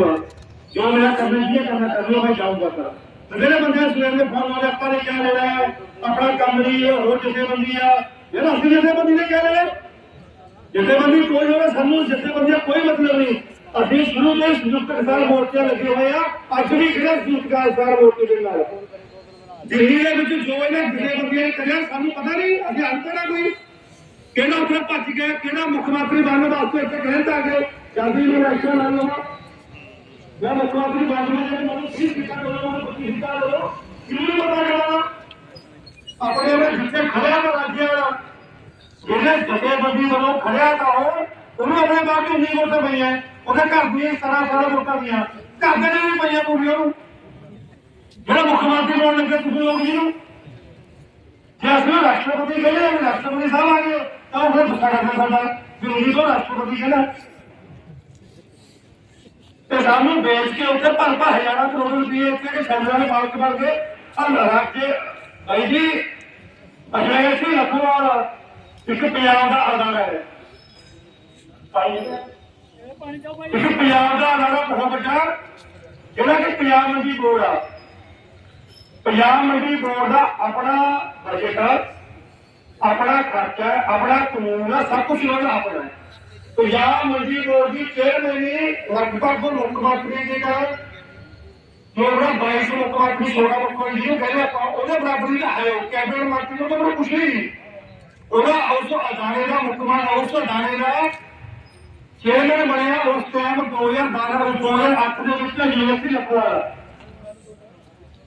ਜਾਊਂਗਾ ਜੋ ਮੇਰਾ ਕਰਨਾ ਕੀ ਕਰਨਾ ਕਰ ਲਓ ਮੈਂ ਜਾਊਂਗਾ ਸਰ ਤੇ ਜਿਹੜੇ ਬੰਦੇ ਸਵੇਰ ਦੇ ਫੋਨ ਵਾਲੇ ਆਪਾਂ ਨੇ ਕਿਆ ਲੈਣਾ ਹੈ, ਆਪਣਾ ਕੰਮ ਨਹੀਂ ਆ। ਜਿਹੜਾ ਅਸੀਂ ਜਿਸੇ ਨੇ ਕਿਆ ਲੈਣਾ ਜਿਸੇ ਕੋਈ ਹੋਵੇ ਸਾਨੂੰ ਜਿਸੇ ਕੋਈ ਮਤਲਬ ਨਹੀਂ। ਅਸੀਂ ਸ਼ੁਰੂ ਤੋਂ ਸੰਯੁਕਤ ਕਿਸਾਨ ਮੋਰਚਾ ਲੱਗੇ ਹੋਏ ਆ। ਅੱਜ ਵੀ ਖੜੇ ਸੰਯੁਕਤ ਕਿਸਾਨ ਮੋਰਚੇ ਦੇ ਨਾਲ। ਦਿੱਲੀ ਦੇ ਵਿੱਚ ਜੋ ਇਹਨਾਂ ਜਥੇਬੰਦੀਆਂ ਨੇ ਕਰਿਆ, ਸਾਨੂੰ ਪਤਾ ਨਹੀਂ, ਅਸੀਂ ਅੰਤਰਾ ਕੋਈ, ਕਿਹੜਾ ਉੱਥੇ ਭੱਜ ਗਿਆ ਕਿਹੜਾ ਮੁੱਖ ਮੰਤਰੀ ਬਣਨ ਵਾਸਤੇ ਇੱਥੇ ਕਹਿੰਦਾ ਆ ਜਲਦੀ ਨੂੰ ਐਕਸ਼ਨ ਲੈ ਲਓ। ਮੈਂ ਮੁੱਖ ਮੰਤਰੀ ਬਣਨ ਦੇ ਲਈ ਮੈਨੂੰ ਕੀ ਸਿੱਖਾ ਦੋ ਮੈਨੂੰ ਕੋਈ ਸਿੱਖਾ ਦੋ ਕਿਉਂ ਪਤਾ ਕਰਾਂ ਆਪਣੇ ਉਹ ਜਿੱਥੇ ਜਿਹੜੇ ਜਥੇਬੰਦੀ ਵੱਲੋਂ ਖੜਿਆ ਤਾਂ ਉਹ ਉਹਨੂੰ ਆਪਣੇ ਬਾਪ ਨੂੰ ਨਹੀਂ ਵੋਟਾਂ ਪਈਆਂ। ਉਹਦੇ ਘਰ ਦੀਆਂ ਸਾਰਾ ਸਾਰਾ ਵੋਟਾਂ ਦੀਆਂ। ਘਰ ਦੇ ਨੇ ਵੀ ਪਈਆਂ ਪੂਰੀਆਂ ਉਹਨੂੰ ਜਿਹੜਾ ਮੁੱਖ ਮੰਤਰੀ ਬਣਨ ਲੱਗੇ ਤੁਸੀਂ ਲੋਕ ਜਿਹਨੂੰ ਜੇ ਅਸੀਂ ਰਾਸ਼ਟਰਪਤੀ ਕਹਿੰਦੇ ਰਾਸ਼ਟਰਪਤੀ ਸਾਹਿਬ ਆ ਗਏ, ਤਾਂ ਉਹ ਫਿਰ ਗੁੱਸਾ ਕਰਦਾ ਸਾਡਾ। ਵੀ ਤੋਂ ਰਾਸ਼ਟਰਪਤੀ ਕਹਿੰਦਾ ਤੇ ਸਾਨੂੰ ਵੇਚ ਕੇ ਉੱਥੇ ਭਰ ਭਰ ਹਜ਼ਾਰਾਂ ਕਰੋੜ ਰੁਪਏ ਇੱਥੇ ਕੇ ਦੇ ਮਾਲਕ ਬਣ ਗਏ। ਅੱਲਾ ਰੱਖ ਕੇ ਭਾਈ ਜੀ ਅਜੇ ਸੀ ਲਖਵਾਲ ਇੱਕ ਪੰਜਾਬ ਦਾ ਅਦਾਰਾ ਹੈ। ਭਾਈ ਇੱਕ ਪੰਜਾਬ ਦਾ ਅਦਾਰਾ ਬਹੁਤ ਵੱਡਾ ਜਿਹੜਾ ਕਿ ਪੰਜਾਬ ਮੰਡੀ ਬੋਰਡ ਆ। ਪੰਜਾਬ ਮੰਡੀ ਬੋਰਡ ਦਾ ਆਪਣਾ ਬਜਟ ਆਪਣਾ ਖਰਚਾ ਆਪਣਾ ਕਾਨੂੰਨ ਸਭ ਕੁਝ ਉਹਦਾ ਆਪਣਾ ਹੈ। ਪੰਜਾਬ ਮੰਡੀ ਬੋਰਡ ਦੀ ਚੇਅਰਮੈਨੀ ਲਗਭਗ ਮੁੱਖ ਮੰਤਰੀ ਦੇ। ਨਾਲ ਜਿਹੜਾ 22 ਮੁੱਖ ਮੰਤਰੀ 16 ਮੁੱਖ ਨੂੰ ਕਹਿੰਦੇ ਆਪਾਂ ਉਹਦੇ ਬਰਾਬਰੀ ਦਾ ਹੈ। ਕੈਬਨਿਟ ਮੰਤਰੀ ਨੂੰ ਤਾਂ ਬੜਾ ਕੁਛ ਨਹੀਂ। ਉਹਦਾ ਉਸ ਅਦਾਰੇ ਦਾ ਮੁੱਖ ਉਸ ਅਦਾਰੇ ਦਾ ਚੇਅਰਮੈਨ ਬਣਿਆ ਉਸ ਟਾਈਮ 2012 2008 ਦੇ ਵਿੱਚ ਯੂਨੀਵਰਸਿਟੀ ਲਖਵਾਲਾ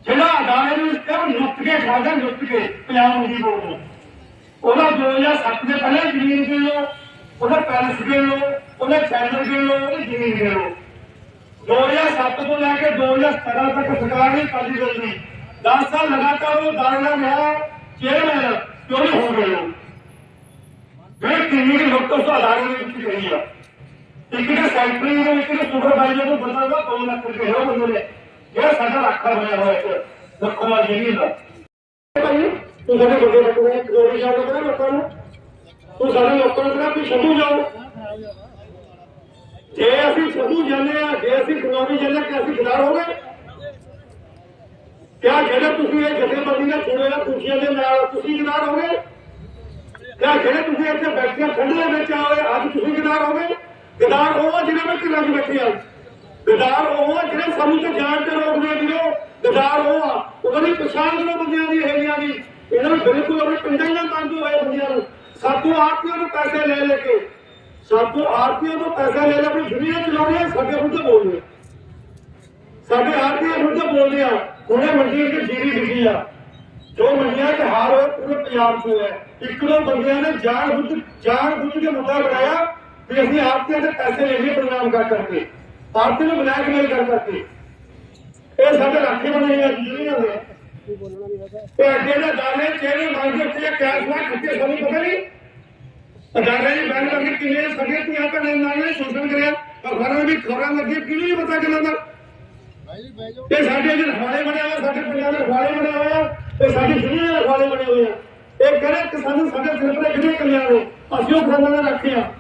ਜਿਹੜਾ ਅਦਾਰੇ ਨੂੰ ਇਸ ਨੁੱਟ ਕੇ ਖਾਦਾ ਨੁੱਟ ਕੇ ਪੰਜਾਬ ਮੰਡੀ ਬੋਰਡ ਨੂੰ। ਉਹਦਾ 2007 ਦੇ ਪਹਿਲੇ ਜ਼ਮੀਨ ਦੇ ਲੋ ਉਹਦਾ ਪੈਲਸ ਦੇ ਲੋ ਉਹਦਾ ਚੈਨਲ ਦੇ ਲੋ ਉਹਦੀ ਜ਼ਮੀਨ ਦੇ ਲੋ 2007 ਤੋਂ ਲੈ ਕੇ 2017 ਤੱਕ ਸਰਕਾਰ ਨੇ ਕਾਲੀ ਗਈ 10 ਸਾਲ ਲਗਾਤਾਰ ਉਹ ਦਾਰਨਾ ਰਿਹਾ ਚੇਅਰਮੈਨ ਕਿਉਂ ਨਹੀਂ ਹੋ ਗਏ ਉਹ ਜਿਹੜੇ ਕਿੰਨੀ ਦੀ ਲੁੱਟ ਉਸ ਅਦਾਰੇ ਦੇ ਵਿੱਚ ਗਈ ਆ। ਇੱਕ ਦੇ ਸੈਕਟਰੀ ਦੇ ਵਿੱਚ ਇੱਕ ਸੁਪਰਵਾਈਜ਼ਰ ਨੂੰ ਬੰਦਾ ਦਾ 2 ਲੱਖ ਰੁਪਏ ਹੋ ਬੰਦੇ ਨੇ। ਜਿਹੜਾ ਸਾਡਾ ਰੱਖਾ ਹੋਇਆ ਹੋਇਆ ਇੱਕ, ਲੱਖੋਂ ਵਾਲੀ ਜਿਹੜੀ ਦਾ ਭਾਈ ਤੂੰ ਬੰਦੇ ਰੱਖਣਾ ਇੱਕ ਗੋਲੀ ਜਾ ਕੇ ਲੋਕਾਂ ਨੂੰ। ਤੂੰ ਸਾਡੇ ਲੋਕਾਂ ਨੂੰ ਕਹਿੰਦਾ ਵੀ ਛੱਡੂ ਜਾਓ। ਜੇ ਅਸੀਂ ਛੱਡੂ ਜਾਂਦੇ ਆ ਜੇ ਅਸੀਂ ਖਨੌਰੀ ਜਾਂਦੇ ਕਿ ਅਸੀਂ ਖਿਲਾਰ ਹੋ ਕਿਆ ਜਿਹੜੇ ਤੁਸੀਂ? ਇਹ ਜਥੇਬੰਦੀ ਨਾਲ ਜੁੜੇ ਆ ਖੁਸ਼ੀਆਂ ਦੇ ਨਾਲ। ਤੁਸੀਂ ਕਿਨਾਰ ਹੋ ਗਏ ਕਿਆ ਜਿਹੜੇ ਤੁਸੀਂ? ਇੱਥੇ ਬੈਠੇ ਠੰਡੇ ਵਿੱਚ ਆਏ ਅੱਜ ਤੁਸੀਂ ਕਿਨਾਰ ਹੋ ਗਏ ਕਿਨਾਰ ਉਹ ਆ ਜਿਹਨਾਂ ਵਿੱਚ ਰੱਜ ਬੈਠੇ ਆ। ਗਦਾਰ ਉਹ ਜਿਹੜੇ ਸਾਨੂੰ ਤੇ ਜਾਣ ਤੇ ਰੋਕਦੇ ਆ ਵੀਰੋ ਗਦਾਰ ਉਹ ਆ। ਉਹਨਾਂ ਦੀ ਪਛਾਣ ਕਰੋ ਬੰਦਿਆਂ ਦੀ ਹੈਗੀਆਂ ਦੀ। ਇਹਨਾਂ ਨੂੰ ਬਿਲਕੁਲ ਆਪਣੇ ਪਿੰਡਾਂ ਹੀ ਨਾਲ ਬੰਦ ਹੋਏ ਬੰਦਿਆਂ ਨੂੰ। ਸਾਤੋਂ ਆਰਤੀਆਂ ਤੋਂ ਪੈਸੇ ਲੈ ਲੈ ਕੇ ਸਾਤੋਂ ਆਰਤੀਆਂ ਤੋਂ ਪੈਸੇ ਲੈ ਲੈ ਆਪਣੀ ਦੁਨੀਆ ਚਲਾਉਣੀ ਆ, ਸਾਡੇ ਮੁੱਦੇ ਬੋਲਦੇ ਸਾਡੇ ਆਰਤੀਆਂ ਮੁੱਦੇ ਬੋਲਦੇ ਆ ਉਹਨੇ ਮੰਡੀਆਂ ਤੇ ਜੀਰੀ ਵਿਕੀ ਆ। ਜੋ ਮੰਡੀਆਂ ਤੇ ਹਾਰ ਹੋਏ, ਪੂਰੇ ਪੰਜਾਬ 'ਚ ਹੋਇਆ। ਇੱਕ ਦੋ ਬੰਦਿਆਂ ਨੇ ਜਾਣ ਬੁੱਝ ਜਾਣ ਬੁੱਝ ਕੇ ਮੁੱਦਾ ਬਣਾਇਆ ਵੀ ਅਸੀਂ ਆਰਤੀਆਂ ਦੇ ਪੈਸੇ ਲੈ ਲਈਏ ਪ੍ਰੋਗਰਾਮ ਕਰ ਕਰਕੇ, ਆਰਤੀ ਨੂੰ ਬਲੈਕਮੇਲ ਕਰ ਕਰਕੇ। ਇਹ ਸਾਡੇ ਰਾਖੇ ਬਣੇ ਆ ਜਿਹੜੀਆਂ ਦੇ ਤੇ ਅੱਗੇ ਦਾ ਦਾਣੇ ਚਿਹਰੇ ਮੰਗਦੇ ਤੇ ਕੈਸ਼ ਨਾ ਖੱਤੇ ਸਾਨੂੰ ਪਤਾ ਨਹੀਂ। ਅਦਾਰੇ ਦੀ ਬੈਨ ਕਰਕੇ ਕਿੰਨੇ ਸਾਡੇ ਧੀਆਂ ਭੈਣਾਂ ਨਾਲ ਨੇ ਸ਼ੋਸ਼ਣ ਕਰਿਆ। ਅਖਬਾਰਾਂ ਵਿੱਚ ਖਬਰਾਂ ਲੱਗੀਆਂ ਕਿਹਨੂੰ ਨਹੀਂ ਪਤਾ ਕਿੰਨਾ ਦਾ ਸਾਡੇ ਜਿਹੜੇ ਰਖਵਾਲੇ ਬਣੇ ਹੋਏ ਆ, ਸਾਡੇ ਪੰਜਾਬ ਦੇ ਰਖਵਾਲੇ ਬਣੇ ਹੋਏ ਆ ਤੇ ਸਾਡੀ ਦੁਨੀਆ ਦੇ ਰਖਵਾਲੇ ਬਣੇ ਹੋਏ ਆ। ਇਹ ਕਹਿੰਦੇ ਕਿ ਸਾਨੂੰ ਸਾਡੇ ਸਿਰ ਤੇ ਕਿਹਨੇ ਕਲਿਆ ਨੇ ਅਸੀਂ ਉਹ ਖਾਣਾ ਨਾ ਰੱਖੇ ਆ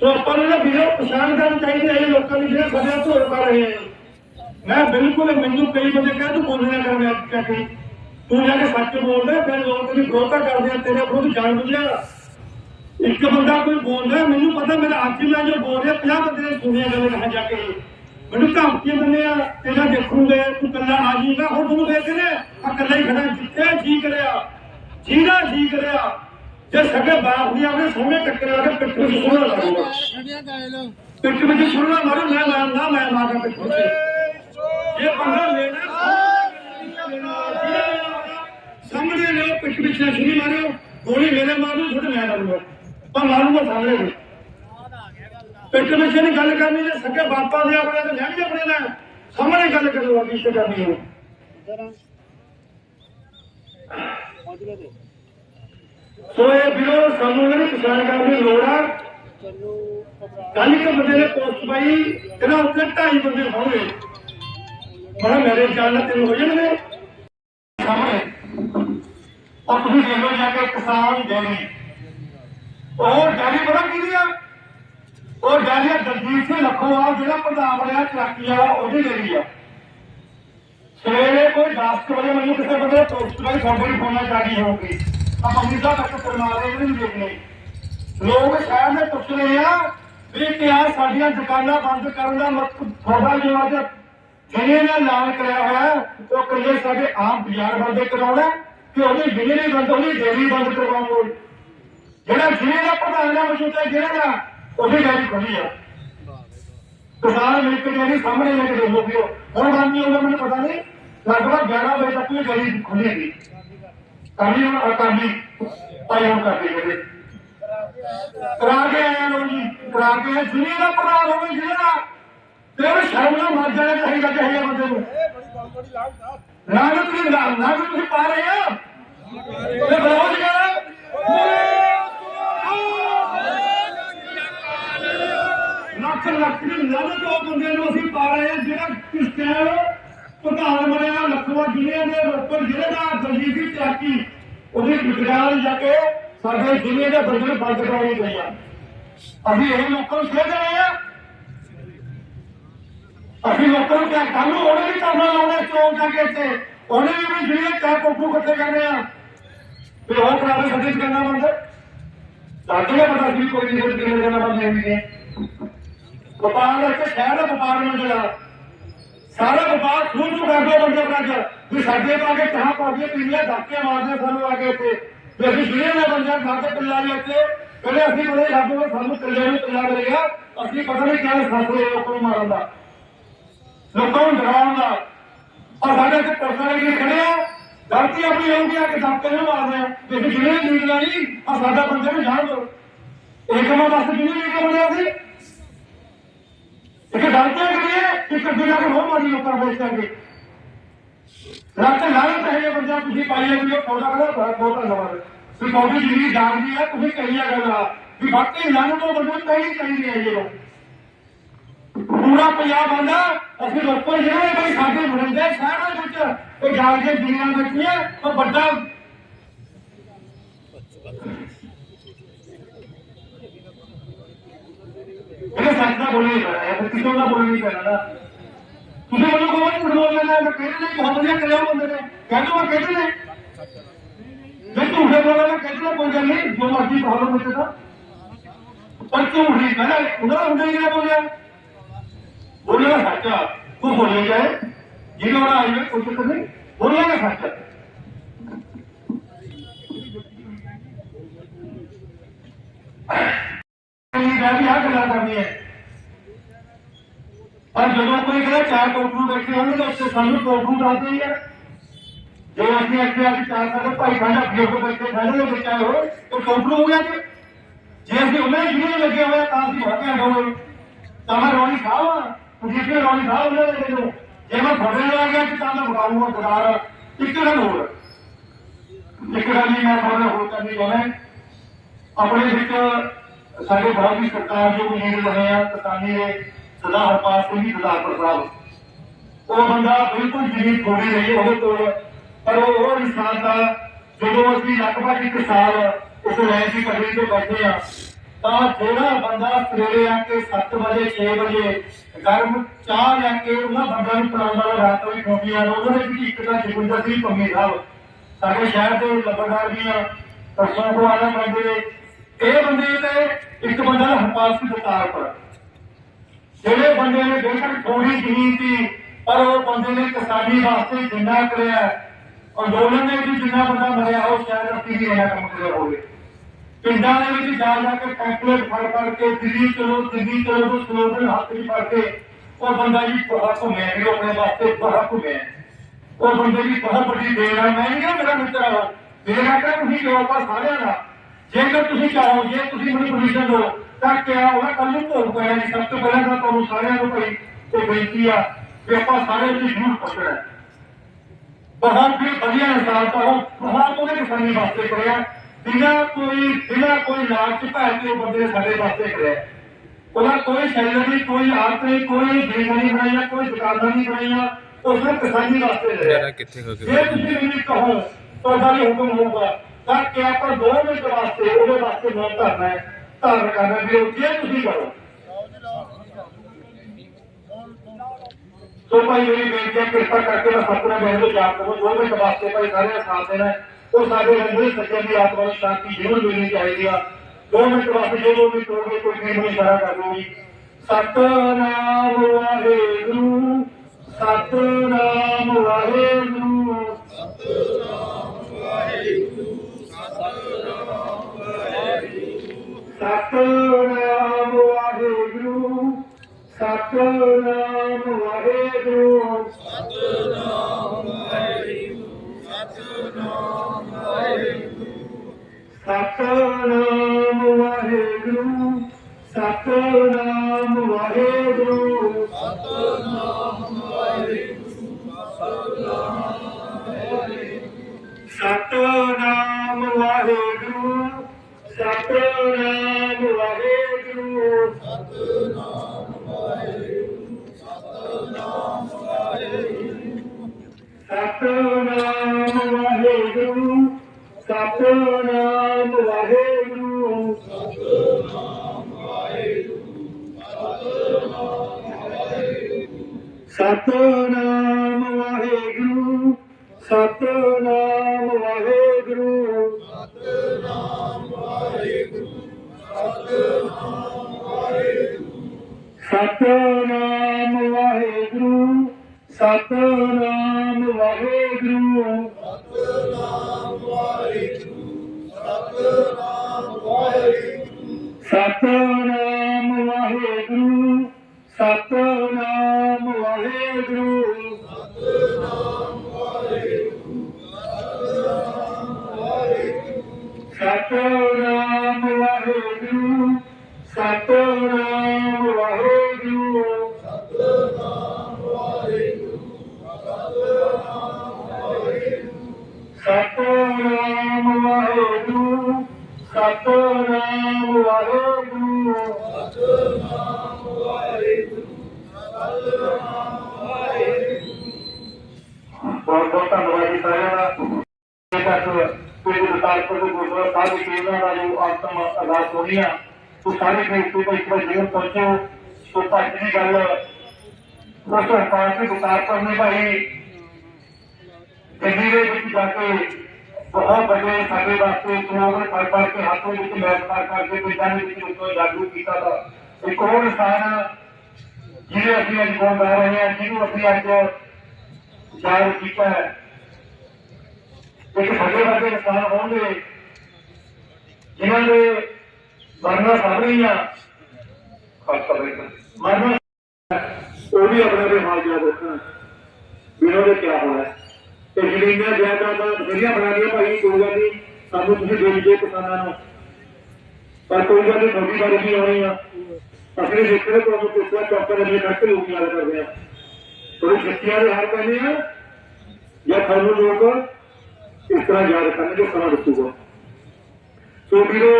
ਸੋ ਆਪਾਂ ਨੂੰ ਨਾ ਵੀਰੋ ਪਛਾਣ ਕਰਨੀ ਚਾਹੀਦੀ ਹੈ ਲੋਕਾਂ ਦੀ ਜਿਹੜੇ ਸਾਡੇ ਤੋਂ ਕਰ ਰਹੇ ਆ। ਮੈਂ ਬਿਲਕੁਲ ਮੈਨੂੰ ਕਈ ਬੰਦੇ ਕਹਿੰਦੇ ਤੂੰ ਬੋਲਣਾ ਕਰ ਮੈਂ ਕਿਹਾ ਕਿ। ਤੂੰ ਜਾ ਕੇ ਸੱਚ ਬੋਲਦਾ ਫਿਰ ਲੋਕ ਤੇਰੀ ਵਿਰੋਧਤਾ ਕਰਦੇ ਆ ਤੇਰੇ ਵਿਰੁੱਧ ਜਾਣ ਬੁੱਝਿਆ ਇੱਕ ਬੰਦਾ ਕੋਈ ਬੋਲਦਾ ਮੈਨੂੰ ਪਤਾ ਮੇਰਾ ਅੱਜ ਮੈਂ ਜੋ ਬੋਲ ਰਿਹਾ 50 ਬੰਦੇ ਨੇ ਸੁਣਿਆ ਗੱਲ ਕਹਾਂ ਜਾ ਕੇ। ਮੈਨੂੰ ਧਮਕੀਆਂ ਦਿੰਦੇ ਆ ਤੇਰਾ ਦੇਖੂਗੇ ਤੂੰ ਕੱਲਾ ਆ ਜੀ ਮੈਂ ਹੁਣ ਤੁਹਾਨੂੰ ਦੇਖ ਰਿਹਾ ਆ ਕੱਲਾ ਹੀ ਖੜਾ ਜਿੱਥੇ ਜੀ ਕਰਿਆ ਜਿਹਦਾ ਜੀ ਕਰਿਆ। ਜੇ ਸਕੇ ਬਾਪ ਦੀ ਆਪਣੇ ਸੋਹਣੇ ਟੱਕਰਿਆ ਕੇ ਪਿੱਠ ਵਿੱਚ ਸੁਣਨਾ ਲਾਉਂਗਾ ਪਿੱਠ ਵਿੱਚ ਸੁਣਨਾ ਮਾਰੂ ਮੈਂ ਮਾਰਨਾ ਮੈਂ ਮਾਰਨਾ ਪਿੱਠ ਵਿੱਚ। ਇਹ ਪੰਗਾ ਲੈਣਾ। ਸਾਹਮਣੇ ਲਿਓ ਪਿੱਠ ਵਿੱਚ ਛੁਰੀ ਮਾਰਿਓ। ਗੋਲੀ ਮੇਰੇ ਮਾਰੂ ਤੁਹਾਡੇ ਮੈਂ ਮਾਰੂਗਾ। ਪਰ ਮਾਰੂਗਾ ਸਾਹਮਣੇ। ਨੂੰ ਪਿੱਠ ਵਿੱਚ ਨਹੀਂ ਗੱਲ ਕਰਨੀ ਜੇ ਸਕੇ ਬਾਪਾਂ ਦੇ ਆਪਣੇ ਤੇ ਲੈਣ ਆਪਣੇ ਨਾਲ। ਸਾਹਮਣੇ ਗੱਲ ਕਰੋ ਅਗੀ ਤੇ ਕਰਨੀ ਹੈ। ਸੋ ਇਹ ਵੀਰੋ, ਸਾਨੂੰ ਜਿਹੜੀ ਪਛਾਣ ਕਰਨ ਦੀ ਲੋੜ ਆ। ਕੱਲ ਇੱਕ ਬੰਦੇ ਨੇ ਪੋਸਟ ਪਾਈ, ਕਹਿੰਦਾ ਉੱਥੇ ਢਾਈ ਬੰਦੇ ਹੋਣਗੇ ਮੈਂ ਮੇਰੇ ਖਿਆਲ ਨਾਲ ਤਿੰਨ ਹੋ ਜਾਣਗੇ। ਸਾਹਮਣੇ ਉਹ ਤੁਸੀਂ ਦੇਖ ਲਓ ਜਾ ਕੇ ਕਿਸਾਨ ਡੈਰੀ ਉਹ ਡੈਰੀ ਪਤਾ ਕਿਹਦੀ ਆ? ਉਹ ਡੈਰੀ ਦਲਜੀਤ ਸਿੰਘ ਲਖੋਵਾਲ, ਜਿਹੜਾ ਪ੍ਰਧਾਨ ਬਣਿਆ ਚਰਾਕੀ ਵਾਲਾ, ਉਹਦੀ ਡੇਰੀ ਆ। ਸਵੇਰੇ ਕੋਈ 10 ਵਜੇ ਮੈਨੂੰ ਕਿਸੇ ਬੰਦੇ ਪੋਸਟ ਵਾਲੀ ਫੋਟੋ ਫੋਨਾਂ ਚਾਹੀ ਹੋਊਗੀ ਆ ਮੰਮੀ ਤੱਕ ਪਰਮਾਰੇ ਵੀ ਨਹੀਂ ਦੇਖਣੇ। ਲੋਕ ਸ਼ਹਿਰ ਦੇ ਪੁੱਛ ਰਹੇ ਆ ਵੀ ਕਿਹਾ ਸਾਡੀਆਂ ਦੁਕਾਨਾਂ ਬੰਦ ਕਰਨ ਦਾ ਮਤਲਬ ਤੁਹਾਡਾ ਜੋ ਨੇ ਐਲਾਨ ਕਰਿਆ ਹੋਇਆ, ਉਹ ਕਰੀਏ ਸਾਡੇ ਆਮ ਬਾਜ਼ਾਰ ਬੰਦ ਕਰਾਉਣਾ ਕਿ ਉਹਦੀ ਬਿਜਲੀ ਬੰਦ, ਉਹਦੀ ਡੇਰੀ ਬੰਦ ਕਰਵਾਉਣੀ ਜਿਹੜਾ ਜ਼ਿਲ੍ਹੇ ਦਾ ਪ੍ਰਧਾਨ ਦਾ ਮੌਜੂਦਾ ਜ਼ਿਲ੍ਹੇ ਦਾ, ਉਹਦੀ ਡੇਰੀ ਖੁੱਲੀ ਆ। ਕਿਸਾਨ ਮਿਲ ਕੇ ਜਿਹੜੀ ਸਾਹਮਣੇ ਲੈ ਕੇ ਦੇਖੋ ਵੀ ਹੁਣ ਬੰਦ ਨਹੀਂ ਮੈਨੂੰ ਪਤਾ ਨਹੀਂ। ਲਗਭਗ 11 ਵਜੇ ਤੱਕ ਇਹ ਡੇਰੀ ਖੁੱਲੀ ਸੀ ਕਾਲੀ ਹੁਣ ਅਕਾਲੀ ਆਇਆ ਹੁਣ ਕਰਦੇ ਜਿਹੜੇ ਕਰਾ ਕੇ ਆਇਆ ਲੋ ਜੀ, ਕਰਾ ਕੇ ਆਏ। ਜ਼ਿਲ੍ਹੇ ਦਾ ਪ੍ਰਧਾਨ ਹੋਵੇ ਜ਼ਿਲ੍ਹੇ ਦਾ ਤੇ ਸ਼ਰਮ ਨਾ ਮਰ ਜਾਣਾ ਚਾਹੀਦਾ ਚਾਹੀਦਾ ਬੰਦੇ ਨੂੰ ਲਾਗਤ ਨਹੀਂ ਲਾਗਤ ਤੁਸੀਂ ਪਾ ਰਹੇ ਹੋ? ਤੇ ਬਰੋਜ਼ ਕਰ ਲੱਖ ਲੱਖ ਦੀ ਲਾਗਤ ਉਹ ਬੰਦੇ ਨੂੰ ਅਸੀਂ ਪਾ ਰਹੇ ਹਾਂ, ਜਿਹੜਾ ਕਿਸ ਟਾਈਮ ਪ੍ਰਧਾਨ ਬਣਿਆ, ਲਖਵਾ ਜ਼ਿਲ੍ਹੇ ਦੇ ਰੋਪੜ ਜ਼ਿਲ੍ਹੇ ਦਾ, ਦਲਜੀਤ ਦੀ ਚਾਕੀ ਉਹਦੀ ਵਿਗੜਾਲ ਜਾ ਕੇ ਸਾਡੇ ਜ਼ਿਲ੍ਹੇ ਦੇ ਬੰਦੇ ਬੰਦ ਕਰਾਉਣੀ ਪਈ ਆ। ਅਸੀਂ ਇਹ ਲੋਕਾਂ ਨੂੰ ਕਹਿ ਰਹੇ ਆ ਅਸੀਂ ਲੋਕਾਂ ਕੱਲ ਨੂੰ ਉਹਨੇ ਵੀ ਕਰਨਾ ਲਾਉਣਾ ਚੌਂਕ ਜਾ ਕੇ ਇੱਥੇ। ਉਹਨੇ ਵੀ ਜਿਹੜੇ ਚਾਹ ਕੋਕੂ ਇਕੱਠੇ ਕਰਨੇ ਆ? ਤੇ ਉਹ ਕਰਾਵੇ ਸੱਜੇ ਕਰਨਾ ਬੰਦ। ਸਾਡੇ ਪਤਾ ਸੀ ਕੋਈ ਨਹੀਂ ਕਿਹਨੇ ਕਰਨਾ ਬੰਦ ਨਹੀਂ ਹੈ ਵਪਾਰ ਦਾ ਇੱਥੇ ਸ਼ਹਿਰ ਦਾ ਵਪਾਰ ਮੰਡਲ ਆ ਸਾਰਾ ਵਪਾਰ ਖੂਨ ਨੂੰ ਕਰ ਬੰਦੇ ਰੱਜ ਵੀ ਸਾਡੇ ਪਾ ਕੇ ਚਾਹ ਪਾ ਕੇ ਪੀਣੀਆਂ ਧੱਕੇ ਮਾਰਦੇ ਸਾਨੂੰ ਆ ਕੇ ਇੱਥੇ। ਵੀ ਅਸੀਂ ਜਿਹੜੇ ਨੇ ਬੰਦੇ ਖਾਤੇ ਪਿੱਲਾ ਦੇ ਉੱਤੇ ਕਹਿੰਦੇ ਅਸੀਂ ਬੜੇ ਰੱਬ ਨੂੰ, ਸਾਨੂੰ ਕੱਲੇ ਨੂੰ ਪਿੱਲਾ ਕਰੇਗਾ ਅਸੀਂ ਪਤਾ ਨਹੀਂ ਕਿਹੜੇ ਸਾਥ ਲੋਕਾਂ ਨੂੰ ਮਾਰਨ ਦਾ। ਲੋਕਾਂ ਨੂੰ ਡਰਾਉਣ ਦਾ। ਔਰ ਸਾਡੇ ਤੇ ਪਰਸਨਲ ਵੀ ਖੜੇ ਆ, ਗਲਤੀ ਆਪਣੀ ਹੋਊਗੀ, ਆ ਕਿ ਧੱਕੇ ਨੂੰ ਮਾਰਦੇ ਆ। ਜੇ ਜਿਹੜੇ ਲੀਡ ਨਹੀਂ ਆ ਸਾਡਾ ਬੰਦੇ ਨੂੰ ਜਾਣ ਦਿਓ। ਏਕਮਾ ਬਸ ਕਿਹਨੇ ਲੀਡ ਬਣਿਆ ਸੀ ਇੱਕ ਗਲਤੀ ਕਰੀਏ ਇੱਕ ਅੱਗੇ ਜਾ ਕੇ ਹੋਰ ਮਾਰੀ ਲੋਕਾਂ ਨੂੰ ਵੇਚ ਕਰਕੇ ਰੱਤ ਲਾਲਤ ਹੈ ਇਹ ਬੰਦਾ, ਤੁਸੀਂ ਪਾਈ ਵੀ ਉਹ ਪੌਦਾ ਕਰਦਾ ਬਹੁਤ ਬਹੁਤ ਧੰਨਵਾਦ ਵੀ ਪੌਦੀ ਜਿਹੜੀ ਜਾਣਦੀ ਆ, ਤੁਸੀਂ ਕਹੀਆ ਗੱਲ ਵੀ ਬਾਕੀ ਲੰਨ ਤੋਂ ਬੰਦੇ ਕਹੀ ਚਾਹੀਦੀ ਹੈ ਇਹ ਲੋਕ ਪੂਰਾ ਪੰਜਾਬ ਆਂਦਾ ਅਸੀਂ ਲੋਕਾਂ ਜਿਹੜੇ ਕੋਈ ਸਾਡੇ ਮਰਿੰਦੇ ਸ਼ਹਿਰ ਦੇ ਵਿੱਚ, ਇਹ ਜਾਲ ਕੇ ਦੁਨੀਆ ਬੈਠੀ ਹੈ ਉਹ ਵੱਡਾ ਇਹ ਸੱਚ ਦਾ ਬੋਲੀ ਨਹੀਂ ਪੈਣਾ ਕਿਸੇ ਦਾ ਬੋਲੀ ਨਹੀਂ ਪੈਣਾ ਤੁਸੀਂ ਮੈਨੂੰ ਕਹੋ ਕਿ ਬੋਲ ਲੈਣਾ, ਮੈਂ ਕਹਿੰਦਾ ਨਹੀਂ ਬਹੁਤ ਵਧੀਆ ਕਰਿਆ ਬੰਦੇ ਨੇ ਕਹਿੰਦੇ ਮੈਂ ਕਹਿੰਦੇ ਨੇ ਜੇ ਝੂਠੇ ਬੋਲਾਂ ਮੈਂ ਕੋਈ ਗੱਲ ਨਹੀਂ, ਜੋ ਮਰਜ਼ੀ ਕਹੋ ਲੋ ਮੇਰੇ ਪਰ ਝੂਠ ਨਹੀਂ ਕਹਿੰਦਾ ਉਹਨਾਂ ਹੁੰਦਾ ਹੀ ਕਿਹੜਾ ਬੋਲਿਆ। ਬੋਲਣਾ ਸੱਚਾ ਤੂੰ ਬੋਲੇ ਜਾਏ। ਜਿਹਨੂੰ ਉਹਨਾਂ ਆਈ ਕੋਈ ਚੱਕਰ ਨਹੀਂ। ਬੋਲਣਾ ਸੱਚ ਨਹੀਂ ਮੈਂ ਵੀ ਆਹ ਗੱਲਾਂ ਕਰਨੀ ਹੈ ਪਰ ਜਦੋਂ ਕੋਈ ਕਹਿੰਦਾ ਚਾਰ ਕੋਟਰੂ ਬੈਠੇ ਹੋਣਗੇ ਤਾਂ ਉੱਥੇ ਸਾਨੂੰ ਕੋਟਰੂ ਦੱਸਦੇ ਹੀ ਆ ਜੇ ਅਸੀਂ ਅੱਗੇ ਆ ਕੇ ਚਾਰ ਸਾਡੇ ਭਾਈ ਸਾਡਾ ਬਜ਼ੁਰਗ ਬੈਠੇ ਸਾਡੇ ਦੇ ਵਿੱਚ ਹੋ ਉਹ ਕੋਟਰੂ ਹੋ ਗਿਆ ਜੀ ਜੇ ਅਸੀਂ ਉਹਨਾਂ ਦੇ ਜਿਹੜੇ ਲੱਗੇ ਹੋਇਆ ਤਾਂ ਅਸੀਂ ਹੋ ਕੇ ਆਉਂਦੇ ਤਾਂ ਮੈਂ ਰੋਣੀ ਖਾਵਾਂ ਤੁਸੀਂ ਕਿ ਰੌਣੀ ਸਾਹਿਬ ਉਹਨਾਂ ਦੇ ਜਦੋਂ ਜੇ ਮੈਂ ਤੁਹਾਡੇ ਨਾਲ ਆ ਗਿਆ ਕਿ ਤਾਂ ਮੈਂ ਬਗਾਊਂਗਾ ਦੁਬਾਰਾ ਇੱਕ ਗੱਲ ਹੋਰ। ਇੱਕ ਗੱਲ ਨਹੀਂ ਮੈਂ ਤੁਹਾਡੇ ਹੋਰ ਕਰਨੀ ਚਾਹੁੰਦਾ। ਆਪਣੇ ਵਿੱਚ ਸਾਡੇ ਬਹੁਤ ਹੀ ਸਰਕਾਰ ਜੋ ਲੀਡਰ ਬਣੇ ਆ, ਕਿਸਾਨੀ ਦੇ ਸਦਾ ਹਰਪਾਲ ਸਿੰਘ ਜੀ ਗੁਰਦਾਸਪੁਰ ਸਾਹਿਬ ਉਹ ਬੰਦਾ ਬਿਲਕੁਲ ਜ਼ਮੀਨ ਥੋੜੀ ਰਹੀ ਉਹਦੇ ਕੋਲ। ਪਰ ਉਹ ਇਨਸਾਨ ਦਾ ਜਦੋਂ ਅਸੀਂ ਲਗਭਗ ਇੱਕ ਸਾਲ ਉਸ ਲੈਣ ਦੀ ਪਗੜੀ ਤੇ ਬੈਠੇ ਆ ਤਾਂ ਜਿਹੜਾ ਬੰਦਾ ਸਵੇਰੇ ਆ ਕੇ 7 ਵਜੇ 6 ਵਜੇ ਗਰਮ ਚਾਹ ਲੈ ਕੇ ਉਹਨਾਂ ਬੰਦਿਆਂ ਨੂੰ ਪਿਲਾਉਂਦਾ ਰਾਤ ਨੂੰ ਖੋਪੀਆਂ ਉਹਦੇ ਵਿੱਚ ਇੱਕ ਤਾਂ ਜਗੁੰਦਰ ਸਿੰਘ ਪੰਮੀ ਸਾਹਿਬ, ਸਾਡੇ ਸ਼ਹਿਰ ਦੇ ਲੰਬੜਦਾਰ ਵੀ ਆ ਪਰਸੋਂ ਤੋਂ ਆਣਾ ਪੈਂਦੇ ਇਹ ਬੰਦੇ ਤੇ ਇੱਕ ਬੰਦਾ ਹਰਪਾਲ ਸਿੰਘ ਦਤਾਰ ਜਿਹੜੇ ਬੰਦੇ ਨੇ ਬੇਸ਼ੱਕ ਥੋੜੀ ਜ਼ਮੀਨ ਸੀ, ਪਰ ਉਹ ਬੰਦੇ ਨੇ ਕਿਸਾਨੀ ਵਾਸਤੇ ਜਿੰਨਾ ਕਰਿਆ, ਅੰਦੋਲਨ ਨੇ ਵੀ ਜਿੰਨਾ ਬੰਦਾ ਮਰਿਆ, ਉਹ ਸ਼ਾਇਦ ਅਸੀਂ ਵੀ ਇਹਨਾਂ ਕੰਮ ਕਰਿਆ ਹੋਵੇ। ਪਿੰਡਾਂ ਦੇ ਵਿੱਚ ਜਾ ਜਾ ਕੇ ਪੈਂਪਲੇਟ ਫੜ ਫੜ ਕੇ, ਦਿੱਲੀ ਚਲੋ ਦਿੱਲੀ ਚਲੋ ਤੋਂ ਸਲੋਗਨ ਹੱਥ ਵਿੱਚ ਫੜ ਕੇ, ਉਹ ਬੰਦਾ ਜੀ ਬਹੁਤ ਘੁੰਮਿਆ ਵੀ ਆਪਣੇ ਵਾਸਤੇ ਬਹੁਤ ਘੁੰਮਿਆ। ਉਹ ਬੰਦੇ ਦੀ ਬਹੁਤ ਵੱਡੀ ਦੇਣ ਆ। ਮੈਂ ਨਹੀਂ ਮੇਰਾ ਮਿੱਤਰ ਆ, ਦੇਣ ਆ ਤੁਸੀਂ ਜੋ ਆਪਾਂ ਸਾਰਿਆਂ ਦਾ। ਜੇਕਰ ਤੁਸੀਂ ਚਾਹੋ, ਜੇ ਤੁਸੀਂ ਮੈਨੂੰ ਪਰਮਿਸ਼ਨ ਦਿਓ, ਤਾਂ ਕਿਹਾ ਹੋਗਾ ਕੱਲ ਨੂੰ ਭੋਗ ਪੈਣਾ ਜੀ। ਸਭ ਤੋਂ ਪਹਿਲਾਂ ਤਾਂ ਤੁਹਾਨੂੰ ਸਾਰਿਆਂ ਨੂੰ ਭਾਈ ਤੇ ਬੇਨਤੀ ਆ ਕਿ ਆਪਾਂ ਸਾਰੇ ਨੂੰ ਜ਼ਰੂਰ ਪਕੜਨਾ ਬਹੁਤ ਹੀ ਵਧੀਆ ਇਨਸਾਨ ਤਾਂ ਉਹ ਬਹੁਤ ਉਹਨੇ ਕਿਸਾਨੀ ਵਾਸਤੇ ਕਰਿਆ। ਬਿਨਾਂ ਕੋਈ ਬਿਨਾਂ ਕੋਈ ਲਾਲਚ ਭੈ ਕੇ ਬੰਦੇ ਸਾਡੇ ਵਾਸਤੇ ਕਰਿਆ ਉਹਦਾ ਕੋਈ ਸ਼ੈਲਰ ਨਹੀਂ ਕੋਈ ਆਰਤ ਨਹੀਂ ਕੋਈ ਬੇਗਾ ਨਹੀਂ ਬਣਾਈਆ ਕੋਈ ਦੁਕਾਨਾਂ ਨਹੀਂ ਬਣਾਈਆਂ ਉਹ ਸਿਰਫ ਕਿਸਾਨੀ ਵਾਸਤੇ ਰਿਹਾ। ਕਿੱਥੇ ਹੋ ਜੇ ਗਏ ਤੁਸੀਂ ਮੈਨੂੰ ਕਹੋ ਤੁਹਾਡਾ ਵੀ ਹੁਕਮ ਹੋਊਗਾ ਤਾਂ ਕਿ ਆਪਾਂ ਦੋ ਮਿੰਟ ਵਾਸਤੇ ਉਹਦੇ ਵਾਸਤੇ ਮੌਨ ਧਰਨਾ ਹੈ ਧਾਰਨ ਕਰਨਾ ਵੀ ਉਹ ਜੇ ਤੁਸੀਂ ਕਰੋ। ਸੋ ਭਾਈ ਮੇਰੀ ਬੇਨਤੀ ਹੈ ਕਿਰਪਾ ਕਰਕੇ ਮੈਂ ਸਤਿਗੁਰਾਂ ਦੇ ਨੂੰ ਜਾਪ ਕਰੋ ਜੋ ਵੀ ਵਾਸਤੇ ਭਾਈ ਸਾਰੇ ਦਾ ਸਾਥ ਦੇਣਾ ਉਹ ਸਾਡੇ ਅੰਦਰ ਸੱਚੇ ਦੀ ਆਤਮਾ ਨੂੰ ਸ਼ਾਂਤੀ ਜ਼ਰੂਰ ਮਿਲਣੀ ਚਾਹੀਦੀ ਆ। ਦੋ ਮਿੰਟ ਵਾਸਤੇ ਜਦੋਂ ਵੀ ਕਰੋਗੇ ਕੋਈ ਨਹੀਂ ਨੂੰ ਇਸ਼ਾਰਾ ਕਰ ਦਿਓ ਜੀ। ਸਤਨਾਮ ਵਾਹਿਗੁਰੂ। ਸਤਨਾਮ ਵਾਹਿਗੁਰੂ ਸਤਨਾਮ ਵਾਹਿਗੁਰੂ। Thank you. ਦੇ ਗੁਰਦੁਆਰਾ ਦਾ ਜੋ ਆਤਮ ਅਰਦਾਸ ਹੋਣੀ ਆ, ਉਹ ਸਾਰੇ ਕ੍ਰਿਸਤੀ ਤੋਂ ਇੱਕ ਵਾਰ ਜਰੂਰ ਪਹੁੰਚੋ ਸੋ ਭੱਜ ਦੀ ਗੱਲ ਉਸ ਪਾਸੇ ਵਿਕਾਸਪੁਰ ਨੇ ਭਾਈ, ਦਿੱਲੀ ਦੇ ਵਿੱਚ ਜਾ ਕੇ ਬਹੁਤ ਵੱਡੇ ਸਾਡੇ ਵਾਸਤੇ ਚੁਣਾਵ ਕਰ ਕਰਕੇ ਹੱਥੋਂ ਵਿੱਚ ਮੈਚ ਕਰਕੇ ਪਿੰਡਾਂ ਦੇ ਵਿੱਚ ਉਸਨੂੰ ਜਾਗਰੂਕ ਕੀਤਾ ਦਾ ਇੱਕ ਹੋਰ ਇਨਸਾਨ ਜਿਹਦੇ ਅਸੀਂ ਅੱਜ ਗੁਣ ਰਹੇ ਹਾਂ, ਜਿਹਨੂੰ ਅਸੀਂ ਅੱਜ ਜਾਗਰੂਕ ਕੀਤਾ ਹੈ। ਇੱਕ ਵੱਡੇ ਵੱਡੇ ਇਨਸਾਨ ਹੋਣਗੇ ਜਿਨ੍ਹਾਂ ਦੇ ਮਰਨਾ ਸਾਹਮਣੀਆਂ ਮਰਨਾ ਉਹ ਵੀ ਆਪਣੇ ਦੇ ਹਾਲ ਜਿਹਾ ਦੇਖਣ ਵੀ ਉਹਦੇ ਕੀ ਹੋਣਾ ਹੈ। ਤੇ ਜ਼ਮੀਨਾਂ ਜਾਇਦਾਦਾਂ ਬਥੇਰੀਆਂ ਬਣਾ ਲਈਆਂ ਭਾਈ, ਕੋਈ ਗੱਲ ਨਹੀਂ ਸਾਨੂੰ ਤੁਸੀਂ ਦੇ ਦਿਓ ਕਿਸਾਨਾਂ ਨੂੰ। ਪਰ ਕੋਈ ਗੱਲ ਨਹੀਂ, ਤੁਹਾਡੀ ਵਾਰੀ ਵੀ ਆਉਣੀ ਆ। ਅਸੀਂ ਦੇਖਦੇ ਤੁਹਾਨੂੰ ਕਿਸਾ ਚੌਕਰ ਦੇ ਖੜਕੇ ਲੋਕ ਗੱਲ ਕਰਦੇ ਆ। ਥੋੜੀ ਸ਼ਕਤੀਆਂ ਦੇ ਹਾਰ ਕਹਿੰਦੇ ਆ, ਜਾਂ ਤੁਹਾਨੂੰ ਲੋਕ ਇਸ ਤਰ੍ਹਾਂ ਯਾਦ ਕਰਨਗੇ, ਸਮਾਂ ਦੱਸੂਗਾ। ਸੋ ਵੀਰੋ,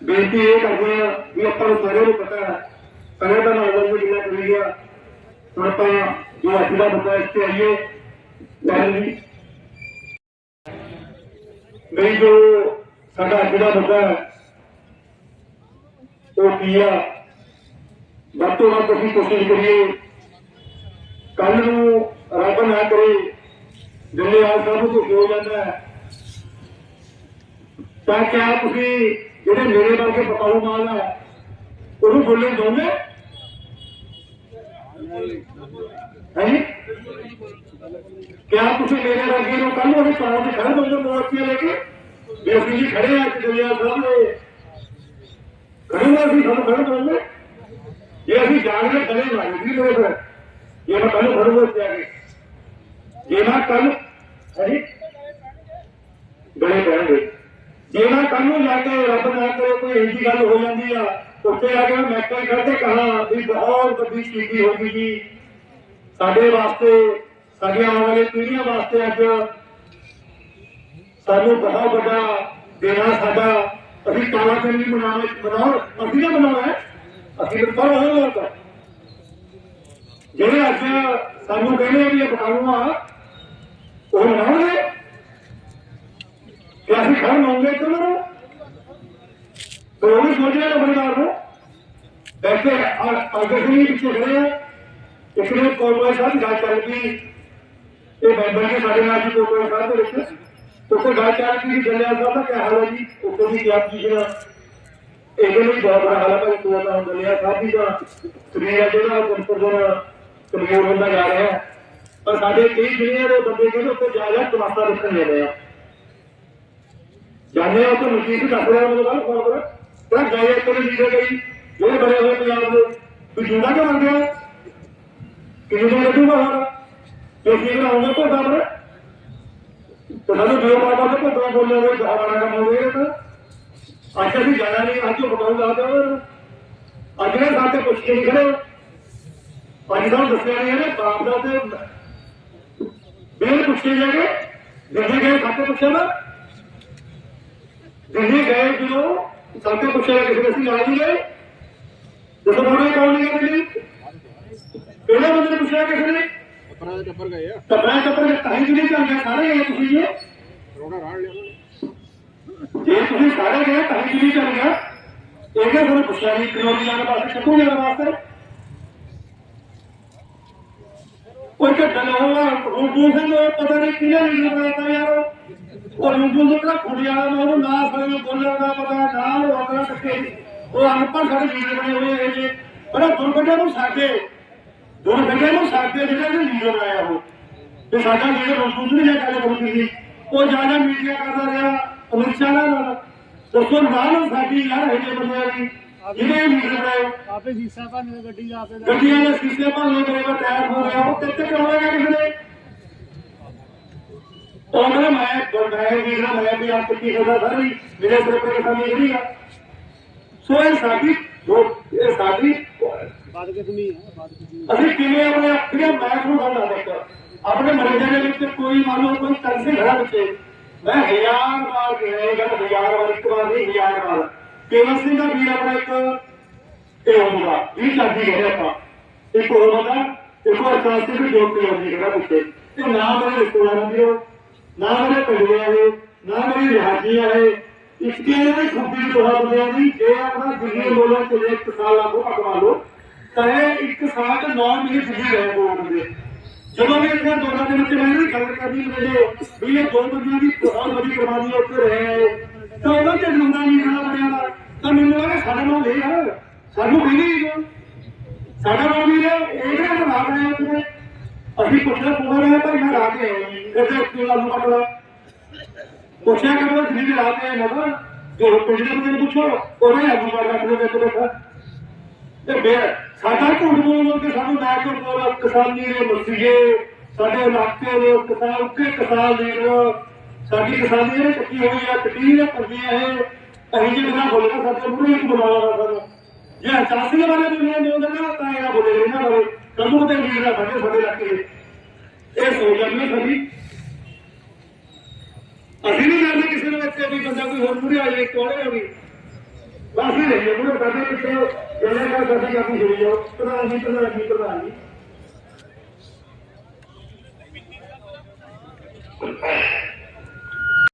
ਬੇਨਤੀ ਇਹ ਕਰਦੇ ਆ ਵੀ ਆਪਾਂ ਨੂੰ ਸਾਰਿਆਂ ਨੂੰ ਪਤਾ ਹੈ ਪਹਿਲਾਂ ਤਾਂ ਨਾਮ ਨੂੰ ਜਿੰਨਾ ਕਰੀ ਗਿਆ ਹੁਣ ਆਪਾਂ ਜੋ ਅੱਜ ਦਾ ਮੁੱਦਾ ਇਸ ਤੇ ਆਈਏ ਜੀ ਨਹੀਂ ਜੋ ਸਾਡਾ ਅੱਜ ਦਾ ਮੁੱਦਾ ਹੈ, ਉਹ ਕੀ ਆ? ਵੱਧ ਤੋਂ ਵੱਧ ਅਸੀਂ ਕੋਸ਼ਿਸ਼ ਕਰੀਏ ਕੱਲ ਨੂੰ ਰੱਬ ਨਾ ਕਰੇ ਦਿੱਲੀ ਆ ਸਭ ਨੂੰ ਕੁਝ ਹੋ ਜਾਂਦਾ ਹੈ ਤਾਂ ਕਿਆ ਤੁਸੀਂ ਜਿਹੜੇ ਮੇਰੇ ਵਰਗੇ ਪਕਾਉ ਮਾਲ ਹੈ ਉਹਨੂੰ ਬੋਲਣ ਦੋਗੇ? ਹੈ? ਕਿਆ ਤੁਸੀਂ ਮੇਰੇ ਵਰਗੇ ਨੂੰ ਕੱਲ ਨੂੰ ਪਾਉਂ ਤੇ ਖੜੇ ਦੋਗੇ ਮੋਰਚੀਆਂ ਲੈ ਕੇ? ਵੀ ਅਸੀਂ ਜੀ ਖੜੇ ਆ ਕਿ ਦੁਨੀਆ ਸਾਹਮਣੇ, ਖੜੇ ਅਸੀਂ ਸਾਨੂੰ ਖੜ ਦੋਗੇ ਜੇ ਅਸੀਂ ਜਾਣ ਕੇ ਖੜੇ ਮਾਰੀ ਵੀ ਲੋਕ ਜੇ ਮੈਂ ਕੱਲ ਫੜ ਮੋਰਚੇ ਆ ਗਏ। ਜੇ ਮੈਂ ਕੱਲ ਹੈ? ਗਲੇ ਪੈਣਗੇ। ਜਿਹੜਾ ਕੱਲ ਨੂੰ ਜਾ ਕੇ ਰੱਬ ਨਾ ਕਰੇ, ਕੋਈ ਇਹੀ ਗੱਲ ਹੋ ਜਾਂਦੀ ਆ, ਉੱਥੇ ਆ ਕੇ ਮੈਂ ਕੋਈ ਖੜੇ ਕਹਾ ਵੀ ਬਹੁਤ ਵੱਡੀ ਚੀਜ਼ੀ ਹੋ ਗਈ ਜੀ। ਸਾਡੇ ਵਾਸਤੇ, ਸਾਡੀਆਂ ਆਉਣ ਵਾਲੀਆਂ ਪੀੜ੍ਹੀਆਂ ਵਾਸਤੇ ਅੱਜ ਸਾਨੂੰ ਬਹੁਤ ਵੱਡਾ ਦੇਣਾ ਸਾਡਾ। ਅਸੀਂ ਕਾਲਾ ਦਿਨ ਵੀ ਮਨਾਉਣਾ ਮਨਾਉ ਅਸੀਂ ਨਾ ਮਨਾਉਣਾ ਅਸੀਂ ਤਾਂ ਪਰ ਹੋ ਲੋਕ ਜਿਹੜੇ ਅੱਜ ਸਾਨੂੰ ਕਹਿੰਦੇ ਆ ਵੀ ਇਹ ਬਤਾਉਂ ਆ, ਉਹ ਮਨਾਉਣਗੇ। क्या ही शर्म होंगे तो ना तो वो भी सोच रहे नंबरदार को वैसे अग्रसरी पीछे खड़े हैं इसलिए कोटवाल साहब की गाय चाल की ये मैंबर के साढ़े नाल जी कोटवाल साहब को देखते उसको गाय चाल की जलियाल साहब का क्या हाल है जी उसको भी क्या पूछना ਇਹਦੇ ਲਈ ਬਹੁਤ ਬੜਾ ਹਾਲ ਹੈ ਭਾਈ ਤੂੰ ਤਾਂ ਦੁਨੀਆ ਸਾਹਿਬ ਦੀ ਦਾ ਸਰੀਰ ਹੈ ਜਿਹੜਾ ਗੁਰਪੁਰ ਦਾ ਕਮਜ਼ੋਰ ਹੁੰਦਾ ਜਾ ਰਿਹਾ ਪਰ ਸਾਡੇ ਕਈ ਦੁਨੀਆ ਦੇ ਬੰਦੇ ਕਹਿੰਦੇ ਉੱਥੇ ਜਾ ਜਾ ਤਮਾਸ਼ਾ ਦੇਖਣ ਜਾਂਦੇ ਆ ਜਾਣੇ ਉਹ ਤਾਂ ਦੱਸ ਰਿਹਾ ਮੈਨੂੰ ਗੱਲ ਖਬਰ ਪਰ ਗਏ ਕੋਲ ਲੀਡਰ ਗਈ ਜਿਹੜੇ ਬੜੇ ਹੋਏ ਪੰਜਾਬ ਦੇ। ਤੂੰ ਜੁੜਾ ਕਿ ਮੰਨ ਗਿਆ ਕਿਹਨੂੰ ਦੇ ਲੱਗੂਗਾ ਹੁਣ ਜੇ ਕੀ ਬਣਾਉਂਗਾ ਤਾਂ ਸਾਹਮਣੇ ਤਾਂ ਸਾਨੂੰ ਜੋ ਪਾਪਾ ਤੋਂ ਬੋਲਿਆ ਹੋਵੇ ਸਹਾਰਾ ਕੰਮ ਹੋਵੇ ਤਾਂ। ਅੱਜ ਅਸੀਂ ਜਾਣਾ ਨਹੀਂ, ਅੱਜ ਉਹ ਬਤਾਉਂਦਾ ਤਾਂ ਅੱਜ ਨੇ ਸਾਡੇ ਪੁੱਛ ਕੇ ਨਹੀਂ ਖੜੇ। ਅੱਜ ਤੁਹਾਨੂੰ ਦੱਸਿਆ ਨਹੀਂ ਇਹਨੇ ਬਾਪ ਦਾ ਤੇ ਬਿਲ ਪੁੱਛੇ ਜਾਗੇ ਜਿਹੜੇ ਗਏ ਖਾਤੇ ਪੁੱਛਿਆ ਨਾ। ਦਿੱਲੀ ਗਏ ਜਦੋਂ ਸਾਡੇ ਪੁੱਛਿਆ ਕਿਸੇ ਨੇ ਅਸੀਂ ਨਾਲ ਨਹੀਂ ਗਏ? ਜਦੋਂ ਬੋੜੇ ਕੌਣ ਨਹੀਂ ਗਏ ਦਿੱਲੀ? ਪਹਿਲੇ ਬੰਦੇ ਨੇ ਪੁੱਛਿਆ ਕਿਸੇ ਨੇ? ਆਪਣਾ ਟੱਪਰ ਗਏ ਆ। ਟੱਪਰਾ ਟੱਪਰ ਕੇ ਤਾਂ ਹੀ ਜਿਹੜੇ ਚੱਲ ਗਏ ਸਾਰੇ ਗਏ ਤੁਸੀਂ ਜੀ ਰੋੜਾ ਰਾੜ ਲਿਆ। ਨੇ ਜੇ ਤੁਸੀਂ ਸਾਰੇ ਗਏ ਤਾਂ ਹੀ ਜਿਹੜੀ ਚੱਲ ਗਿਆ। ਇਹਦੇ ਕੋਲ ਪੁੱਛਿਆ ਨਹੀਂ ਕਿਉਂ ਜਾਣ ਵਾਸਤੇ ਕਿੱਥੋਂ ਜਾਣ ਵਾਸਤੇ? ਕੋਈ ਕਿ ਦਲੋਆ ਰੂਬੂ ਸਿੰਘ ਉਹ ਪਤਾ ਨਹੀਂ ਕਿਹਨੇ ਲੀਡਰ ਬਣਾਤਾ ਯਾਰ ਉਹ ਸਿੰਘ ਦਾ ਖੁੜਿਆ ਮੈਂ ਉਹਨੂੰ ਨਾ ਸਾਰੇ ਬੋਲਣ ਦਾ ਪਤਾ ਨਾ ਉਹ ਅਗਲਾ ਟੱਕੇ ਉਹ ਅਨਪੜ੍ਹ ਸਾਡੇ ਲੀਡਰ ਬਣੇ ਹੋਏ ਇਹ ਜੇ। ਪਰ ਦੁਰਗੱਜਾ ਨੂੰ ਸਾਡੇ ਦੁਰਗੱਜਾ ਨੂੰ ਸਾਡੇ ਜਿਹੜਾ ਇਹ ਲੀਡਰ ਆਇਆ ਉਹ। ਤੇ ਸਾਡਾ ਲੀਡਰ ਰੂਬੂ ਸਿੰਘ ਨੇ ਗੱਲ ਕਰਦੀ ਸੀ ਉਹ ਜ਼ਿਆਦਾ ਮੀਡੀਆ ਕਰਦਾ ਰਿਹਾ ਅਮਿਤ ਸ਼ਾਹ ਨਾਲ। ਦੱਸੋ ਨਾਲ ਸਾਡੀ ਯਾਰ ਜਿਹੇ ਬੰਦਿਆਂ ਦੀ ਜਿਹੜੇ ਲੀਡਰ ਬਣਾਏ ਆਪੇ ਹਿੱਸਾ ਭੰਨ ਗੱਡੀ ਦਾ ਆਪੇ ਗੱਡੀਆਂ ਦੇ ਸ਼ੀਸ਼ੇ ਭਾਵੇਂ ਕਰੇਗਾ ਟਾਇਰ ਹੋ ਗਿਆ ਉਹ ਕਿੱਥੇ ਕਰਵਾਏਗਾ ਕਿਸੇ ਨੇ ਉਹ ਮੈਂ ਮੈਂ ਬੰਦਾਇ ਵੀ ਨਾ, ਮੈਂ ਵੀ ਆਪ ਕੀ ਹੋਦਾ ਸਾਰੀ ਮੇਰੇ ਸਿਰ ਤੇ ਸਾਮੀ ਜਿਹੜੀ ਆ। ਸੋ ਇਹ ਸਾਡੀ ਜੋ, ਇਹ ਸਾਡੀ ਬਾਦ ਕਿਸਮੀ ਹੈ ਬਾਦ ਕਿਸਮੀ ਅਸੀਂ ਕਿਵੇਂ ਆਪਣੇ ਆਪਣੇ ਮੈਂ ਨੂੰ ਗੱਲ ਆ ਆਪਣੇ ਮਰੀਜ਼ਾਂ ਦੇ ਵਿੱਚ ਕੋਈ ਮੰਨ ਲਓ, ਕੋਈ ਤਰਸੇ ਘੜਾ ਵਿੱਚ ਮੈਂ ਹਜ਼ਾਰ ਵਾਰ ਕਿਹਾ ਹਜ਼ਾਰ ਵਾਰ, ਇੱਕ ਵਾਰ ਨਹੀਂ, ਹਜ਼ਾਰ ਵਾਰ। ਕੇਵਲ ਸਿੰਘ ਦਾ ਵੀਰ ਆਪਣਾ ਇੱਕ ਇਹ ਹੋਊਗਾ ਇਹ ਚਾਹੀ ਗਏ ਆਪਾਂ। ਇੱਕ ਹੋਰ ਇੱਕ ਹੋਰ ਚਾਹੀ ਵੀ ਜੋਬ ਤੇ ਆਉਂਦੀ ਜਿਹੜਾ ਪੁੱਛੇ ਤੇ ਨਾ ਮੇਰੇ ਰਿਸ਼ਤੇਦਾਰਾਂ ਦੀ ਨਾ ਮੇਰੇ ਪਿੰਡੇ ਆਏ ਨਾ ਮੇਰੀ ਰਿਹਾਜੀ ਆਏ ਇਸ ਕੇ ਨੇ ਖੁੱਬੀ ਦੋਹਾ ਬੰਦਿਆਂ ਦੀ ਜੇ ਆਪਣਾ ਦਿੱਲੀ ਬੋਲਣ ਚਲੇ ਇੱਕ ਸਾਲ ਲਾਗੂ ਅਕਵਾ ਲੋ ਤਾਂ ਇਹ ਇੱਕ ਸਾਲ ਤੇ 9 ਮਹੀਨੇ ਦਿੱਲੀ ਰਹੇ ਜਦੋਂ ਵੀ ਇੱਥੇ ਦੋਨਾਂ ਦੇ ਵਿੱਚ ਮੈਂ ਗੱਲ ਕਰਦੀ ਮੇਰੇ ਵੀ ਇਹ ਦੋ ਬੰਦਿਆਂ ਦੀ ਬਹੁਤ ਵੱਡੀ ਕੁਰਬਾਨੀ ਉੱਥੇ ਰਹੇ ਤਾਂ ਉਹਨਾਂ ਤੇ ਨੰਦਾ ਨਹੀਂ ਖਾਣਾ ਬਣਿਆ ਦਾ। ਤਾਂ ਮੈਨੂੰ ਲੱਗਾ ਸਾਡੇ ਨਾਲ ਇਹ ਆ। ਸਾਨੂੰ ਵੀ ਨਹੀਂ ਸਾਡਾ ਨਾਮ ਵੀ ਹੈ ਇਹ ਜਿਹੜਾ ਰਾਤ ਹੈ ਉੱਥੇ ਅਸੀਂ ਪੁੱਛਣਾ ਪੂਰਾ ਰਿਹਾ ਭਾਈ ਮੈਂ ਰਾਤ ਹੈ ਇੱਥੇ ਕਿਉਂ ਲਾਲੂ ਪਟਲਾ ਪੁੱਛਿਆ ਕਿ ਉਹ ਜਿਹੜੀ ਰਾਤ ਹੈ ਨਾ ਜੋ ਪਿੰਡ ਦੇ ਬੰਦੇ ਨੂੰ ਪੁੱਛੋ ਉਹਨੇ ਆਗੂ ਮਾਰ ਰੱਖ ਦੇ ਵਿੱਚ ਬੈਠਾ ਤੇ ਬੇ ਸਾਡਾ ਝੂਠ ਬੋਲ ਕੇ ਸਾਨੂੰ ਨਾ ਕੋਈ ਬੋਲ ਕਿਸਾਨੀ ਦੇ ਮਸੀਹੇ ਸਾਡੇ ਇਲਾਕੇ ਦੇ ਕਿਸਾਨ ਉੱਕੇ ਕਿਸਾਨ ਲੀਡਰ ਸਾਡੀ ਕਿਸਾਨੀ ਨੇ ਕੱਟੀ ਹੋਈ ਆ ਕੱਟੀ ਨੇ ਕਰਦੀਆਂ ਇਹ ਅਸੀਂ ਜੇ ਬਿਨਾ ਬੋਲਣਾ ਸਾਡੇ ਮੂਹਰੇ ਇੱਕ ਬੁਲਾਵਾ ਸਾਨੂੰ ਜੇ ਚਾਸੀ ਦੇ ਬਾਰੇ ਦੁਨੀਆ ਦੇ ਨਾ ਕਦੋਂ ਤੇ ਲੀਡਰ ਆ ਸਾਡੇ ਸਾਡੇ ਇਲਾਕੇ ਦੇ ਇਹ ਸੋਚ ਜਾਂਦੀ ਸਾਡੀ। ਅਸੀਂ ਨਹੀਂ ਕਰਦੇ ਕਿਸੇ ਨੂੰ ਇੱਥੇ ਵੀ ਬੰਦਾ ਕੋਈ ਹੋਰ ਮੂਹਰੇ ਆ ਜਾਏ ਕੋਲੇ ਆ ਵੀ ਬਸ ਹੀ ਰਹੀ ਉਹ ਸਾਡੇ ਪਿੱਛੇ ਜਿਹੜੇ ਦਾ ਸਾਡੀ ਕਾਫੀ ਹੋਈ ਆ ਪ੍ਰਧਾਨ ਜੀ ਪ੍ਰਧਾਨ ਜੀ ਪ੍ਰਧਾਨ ਜੀ।